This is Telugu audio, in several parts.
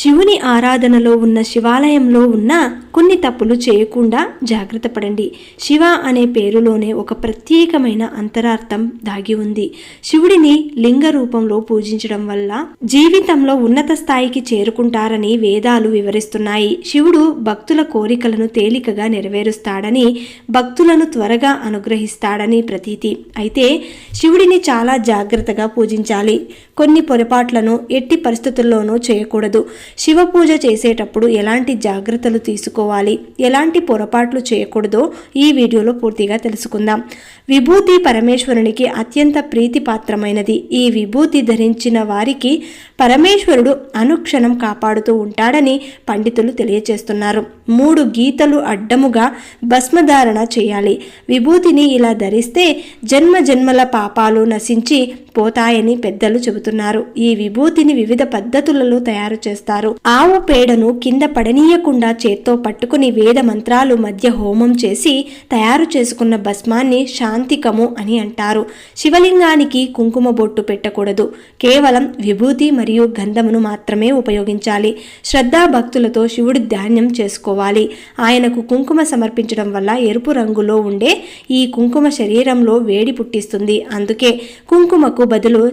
శివుని ఆరాధనలో ఉన్న శివాలయంలో ఉన్న కొన్ని తప్పులు చేయకుండా జాగ్రత్త పడండి. శివ అనే పేరులోనే ఒక ప్రత్యేకమైన అంతరార్థం దాగి ఉంది. శివుడిని లింగ రూపంలో పూజించడం వల్ల జీవితంలో ఉన్నత స్థాయికి చేరుకుంటారని వేదాలు వివరిస్తున్నాయి. శివుడు భక్తుల కోరికలను తేలికగా నెరవేరుస్తాడని భక్తులను త్వరగా అనుగ్రహిస్తాడని ప్రతీతి. అయితే శివుడిని చాలా జాగ్రత్తగా పూజించాలి. కొన్ని పొరపాట్లను ఎట్టి పరిస్థితుల్లోనూ చేయకూడదు. శివ పూజ చేసేటప్పుడు ఎలాంటి జాగ్రత్తలు తీసుకోవాలి? ఎలాంటి పొరపాట్లు చేయకూడదో ఈ వీడియోలో పూర్తిగా తెలుసుకుందాం. విభూతి పరమేశ్వరునికి అత్యంత ప్రీతిపాత్రమైనది. ఈ విభూతి ధరించిన వారికి పరమేశ్వరుడు అనుక్షణం కాపాడుతూ ఉంటాడని పండితులు తెలియచేస్తున్నారు. మూడు గీతలు అడ్డముగా భస్మధారణ చేయాలి. విభూతిని ఇలా ధరిస్తే జన్మ జన్మల పాపాలు నశించి పోతాయని పెద్దలు చెబుతున్నారు. ఈ విభూతిని వివిధ పద్ధతులలో తయారు చేస్తారు. ఆవు పేడను కింద పడనీయకుండా చేత్తో పట్టుకుని వేద మంత్రాలు మధ్య హోమం చేసి తయారు చేసుకున్న భస్మాన్ని శాంతికము అని అంటారు. శివలింగానికి కుంకుమ బొట్టు పెట్టకూడదు. కేవలం విభూతి మరియు గంధమును మాత్రమే ఉపయోగించాలి. శ్రద్ధా భక్తులతో శివుడు ధ్యానం చేసుకోవాలి. ఆయనకు కుంకుమ సమర్పించడం వల్ల ఎరుపు రంగులో ఉండే ఈ కుంకుమ శరీరంలో వేడి పుట్టిస్తుంది. అందుకే కుంకుమకు బదులు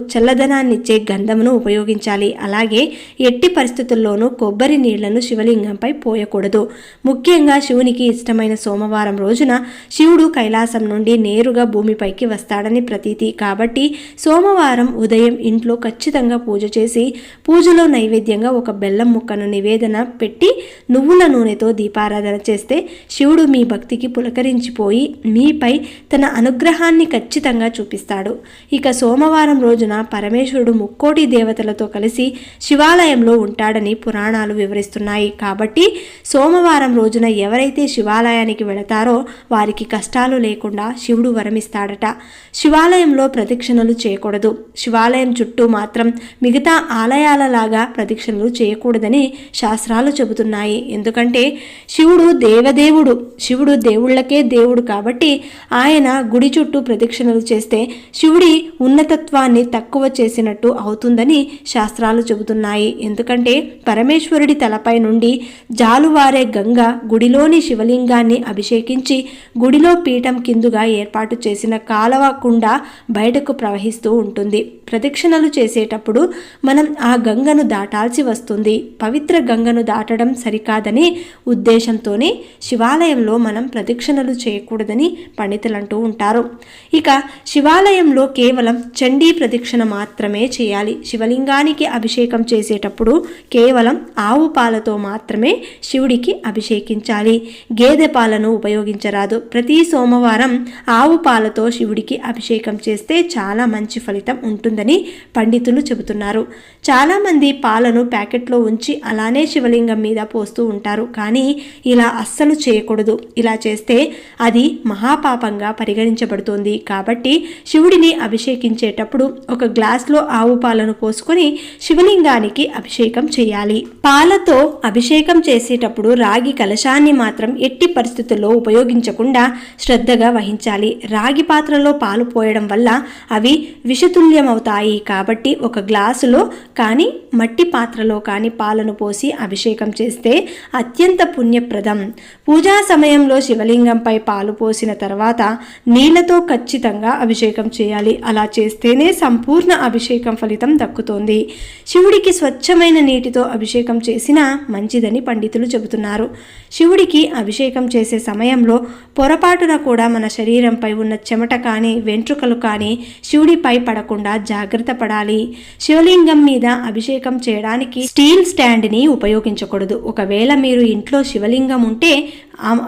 చల్లదనాన్నిచ్చే గంధమును ఉపయోగించాలి. అలాగే ఎట్టి పరిస్థితుల్లోనూ కొబ్బరి నీళ్ళను శివలింగంపై పోయకూడదు. ముఖ్యంగా శివునికి ఇష్టమైన సోమవారం రోజున శివుడు కైలాసం నుండి నేరుగా భూమిపైకి వస్తాడని ప్రతీతి. కాబట్టి సోమవారం ఉదయం ఇంట్లో ఖచ్చితంగా పూజ చేసి పూజలో నైవేద్యంగా ఒక బెల్లం ముక్కను నివేదన పెట్టి నువ్వుల నూనెతో దీపారాధన చేస్తే శివుడు మీ భక్తికి పులకరించిపోయి మీపై తన అనుగ్రహాన్ని ఖచ్చితంగా చూపిస్తాడు. ఇక సోమవారం రోజున పరమేశ్వరుడు ముక్కోటి దేవతలతో కలిసి శివాలయంలో ఉంటాడని పురాణాలు వివరిస్తున్నాయి. కాబట్టి సోమవారం రోజున ఎవరైతే శివాలయానికి వెళతారో వారికి కష్టాలు లేకుండా శివుడు వరమిస్తాడట. శివాలయంలో ప్రదక్షిణలు చేయకూడదు. శివాలయం చుట్టూ మాత్రం మిగతా ఆలయాలలాగా ప్రదక్షిణలు చేయకూడదని శాస్త్రాలు చెబుతున్నాయి. ఎందుకంటే శివుడు దేవదేవుడు. శివుడు దేవుళ్ళకే దేవుడు కాబట్టి ఆయన గుడి చుట్టూ ప్రదక్షిణలు చేస్తే శివుడి ఉన్నతత్వాన్ని తక్కువ చేసినట్టు అవుతుందని శాస్త్రాలు చెబుతున్నాయి. ఎందుకంటే పరమేశ్వరుడి తలపై నుండి జాలువారే గంగ గుడిలోని శివలింగాన్ని అభిషేకించి గుడిలో పీఠం కిందుగా ఏర్పాటు చేసిన కాలవ కుండ బయటకు ప్రవహిస్తూ ఉంటుంది. ప్రదక్షిణలు చేసేటప్పుడు మనం ఆ గంగను దాటాల్సి వస్తుంది. పవిత్ర గంగను దాటడం సరికాదని ఉద్దేశంతోనే శివాలయంలో మనం ప్రదక్షిణలు చేయకూడదని పండితులు అంటూ ఉంటారు. ఇక శివాలయంలో కేవలం చండీ ప్రదక్షిణ మాత్రమే చేయాలి. శివలింగానికి అభిషేకం చేసేటప్పుడు కేవలం ఆవు పాలతో మాత్రమే శివుడికి అభిషేకించాలి. గేదె పాలను ఉపయోగించరాదు. ప్రతి సోమవారం ఆవు పాలతో శివుడికి అభిషేకం చేస్తే చాలా మంచి ఫలితం ఉంటుంది. ఉంటుందని పండితులు చెబుతున్నారు. చాలామంది పాలను ప్యాకెట్లో ఉంచి అలానే శివలింగం మీద పోస్తూ ఉంటారు. కానీ ఇలా అస్సలు చేయకూడదు. ఇలా చేస్తే అది మహాపాపంగా పరిగణించబడుతుంది. కాబట్టి శివుడిని అభిషేకించేటప్పుడు ఒక గ్లాస్లో ఆవు పాలను పోసుకొని శివలింగానికి అభిషేకం చేయాలి. పాలతో అభిషేకం చేసేటప్పుడు రాగి కలశాన్ని మాత్రం ఎట్టి పరిస్థితుల్లో ఉపయోగించకుండా శ్రద్ధగా వహించాలి. రాగి పాత్రలో పాలు పోయడం వల్ల అవి విషతుల్యమవుతాయి. కాబట్టి ఒక గ్లాసులో కానీ మట్టి పాత్రలో కానీ పాలను పోసి అభిషేకం చేస్తే అత్యంత పుణ్యప్రదం. పూజా సమయంలో శివలింగంపై పాలు పోసిన తర్వాత నీళ్ళతో ఖచ్చితంగా అభిషేకం చేయాలి. అలా చేస్తేనే సంపూర్ణ అభిషేకం ఫలితం దక్కుతోంది. శివుడికి స్వచ్ఛమైన నీటితో అభిషేకం చేసినా మంచిదని పండితులు చెబుతున్నారు. శివుడికి అభిషేకం చేసే సమయంలో పొరపాటున కూడా మన శరీరంపై ఉన్న చెమట కానీ వెంట్రుకలు కానీ శివుడిపై పడకుండా జాగ్రత్త జాగ్రత్త పడాలి. శివలింగం మీద అభిషేకం చేయడానికి స్టీల్ స్టాండ్ని ఉపయోగించకూడదు. ఒకవేళ మీరు ఇంట్లో శివలింగం ఉంటే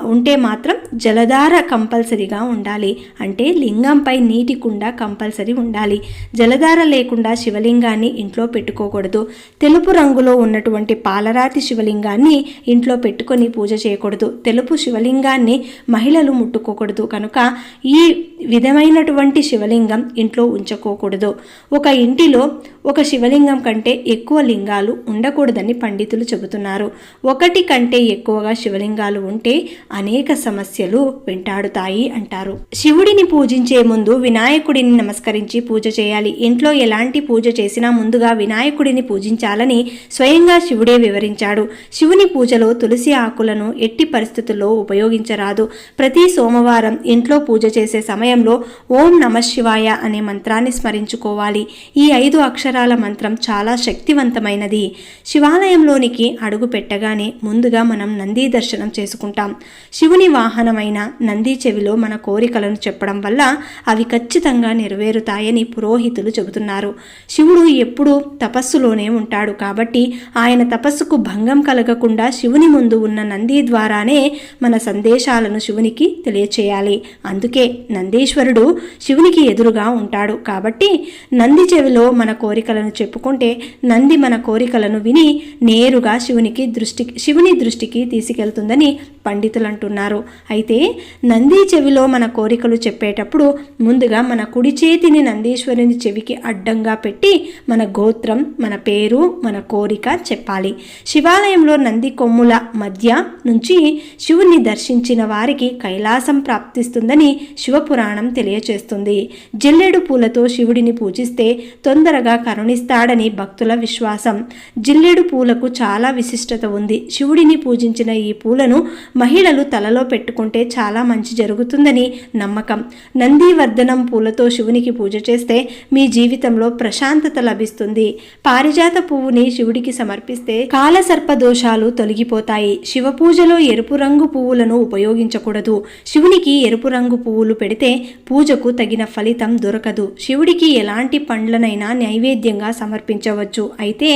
ఉంటే మాత్రం జలధార కంపల్సరీగా ఉండాలి. అంటే లింగంపై నీటి కుండ కంపల్సరీ ఉండాలి. జలధార లేకుండా శివలింగాన్ని ఇంట్లో పెట్టుకోకూడదు. తెలుపు రంగులో ఉన్నటువంటి పాలరాతి శివలింగాన్ని ఇంట్లో పెట్టుకొని పూజ చేయకూడదు. తెలుపు శివలింగాన్ని మహిళలు ముట్టుకోకూడదు. కనుక ఈ విధమైనటువంటి శివలింగం ఇంట్లో ఉంచుకోకూడదు ఒక ఇంటిలో ఒక శివలింగం కంటే ఎక్కువ లింగాలు ఉండకూడదని పండితులు చెబుతున్నారు. ఒకటి కంటే ఎక్కువగా శివలింగాలు ఉంటే అనేక సమస్యలు వెంటాడుతాయి అంటారు. శివుడిని పూజించే ముందు వినాయకుడిని నమస్కరించి పూజ చేయాలి. ఇంట్లో ఎలాంటి పూజ చేసినా ముందుగా వినాయకుడిని పూజించాలని స్వయంగా శివుడే వివరించాడు. శివుని పూజలో తులసి ఆకులను ఎట్టి పరిస్థితుల్లో ఉపయోగించరాదు. ప్రతి సోమవారం ఇంట్లో పూజ చేసే సమయంలో ఓం నమ శివాయ అనే మంత్రాన్ని స్మరించుకోవాలి. ఈ ఐదు అక్షరాల మంత్రం చాలా శక్తివంతమైనది. శివాలయంలోనికి అడుగు పెట్టగానే ముందుగా మనం నంది దర్శనం చేసుకుంటాం. శివుని వాహనమైన నంది చెవిలో మన కోరికలను చెప్పడం వల్ల అవి ఖచ్చితంగా నెరవేరుతాయని పురోహితులు చెబుతున్నారు. శివుడు ఎప్పుడూ తపస్సులోనే ఉంటాడు కాబట్టి ఆయన తపస్సుకు భంగం కలగకుండా శివుని ముందు ఉన్న నంది ద్వారానే మన సందేశాలను శివునికి తెలియచేయాలి. అందుకే నందీశ్వరుడు శివునికి ఎదురుగా ఉంటాడు కాబట్టి నంది చెవిలో మన కోరికలను చెప్పుకుంటే నంది మన కోరికలను విని నేరుగా శివునికి దృష్టి శివుని దృష్టికి తీసుకెళ్తుందని పండితులు అంటున్నారు అయితే నంది చెవిలో మన కోరికలు చెప్పేటప్పుడు ముందుగా మన కుడి చేతిని నందీశ్వరుని చెవికి అడ్డంగా పెట్టి మన గోత్రం మన పేరు మన కోరిక చెప్పాలి. శివాలయంలో నంది కొమ్ముల మధ్య నుంచి శివుణ్ణి దర్శించిన వారికి కైలాసం ప్రాప్తిస్తుందని శివపురాణం తెలియచేస్తుంది. జిల్లెడు పూలతో శివుడిని పూజిస్తే తొందరగా కరుణిస్తాడని భక్తుల విశ్వాసం. జిల్లెడు పూలకు చాలా విశిష్టత ఉంది. శివుడిని పూజించిన ఈ పూలను మహిళలు తలలో పెట్టుకుంటే చాలా మంచి జరుగుతుందని నమ్మకం. నందివర్ధనం పూలతో శివునికి పూజ చేస్తే మీ జీవితంలో ప్రశాంతత లభిస్తుంది. పారిజాత పువ్వుని శివుడికి సమర్పిస్తే కాలసర్ప దోషాలు తొలగిపోతాయి. శివ పూజలో ఎరుపు రంగు పువ్వులను ఉపయోగించకూడదు. శివునికి ఎరుపు రంగు పువ్వులు పెడితే పూజకు తగిన ఫలితం దొరకదు. శివుడికి ఎలాంటి పండ్లనైనా నైవేద్యంగా సమర్పించవచ్చు. అయితే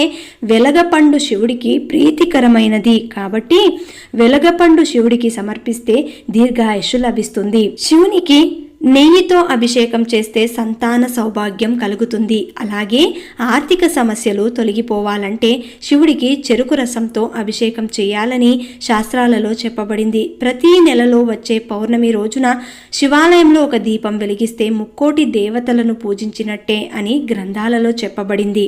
వెలగపండు శివుడికి ప్రీతికరమైనది కాబట్టి వెలగపండు శివుడికి సమర్పిస్తే దీర్ఘాయుషు లభిస్తుంది. శివునికి నెయ్యితో అభిషేకం చేస్తే సంతాన సౌభాగ్యం కలుగుతుంది. అలాగే ఆర్థిక సమస్యలు తొలగిపోవాలంటే శివుడికి చెరుకు రసంతో అభిషేకం చేయాలని శాస్త్రాలలో చెప్పబడింది. ప్రతి నెలలో వచ్చే పౌర్ణమి రోజున శివాలయంలో ఒక దీపం వెలిగిస్తే ముక్కోటి దేవతలను పూజించినట్టే అని గ్రంథాలలో చెప్పబడింది.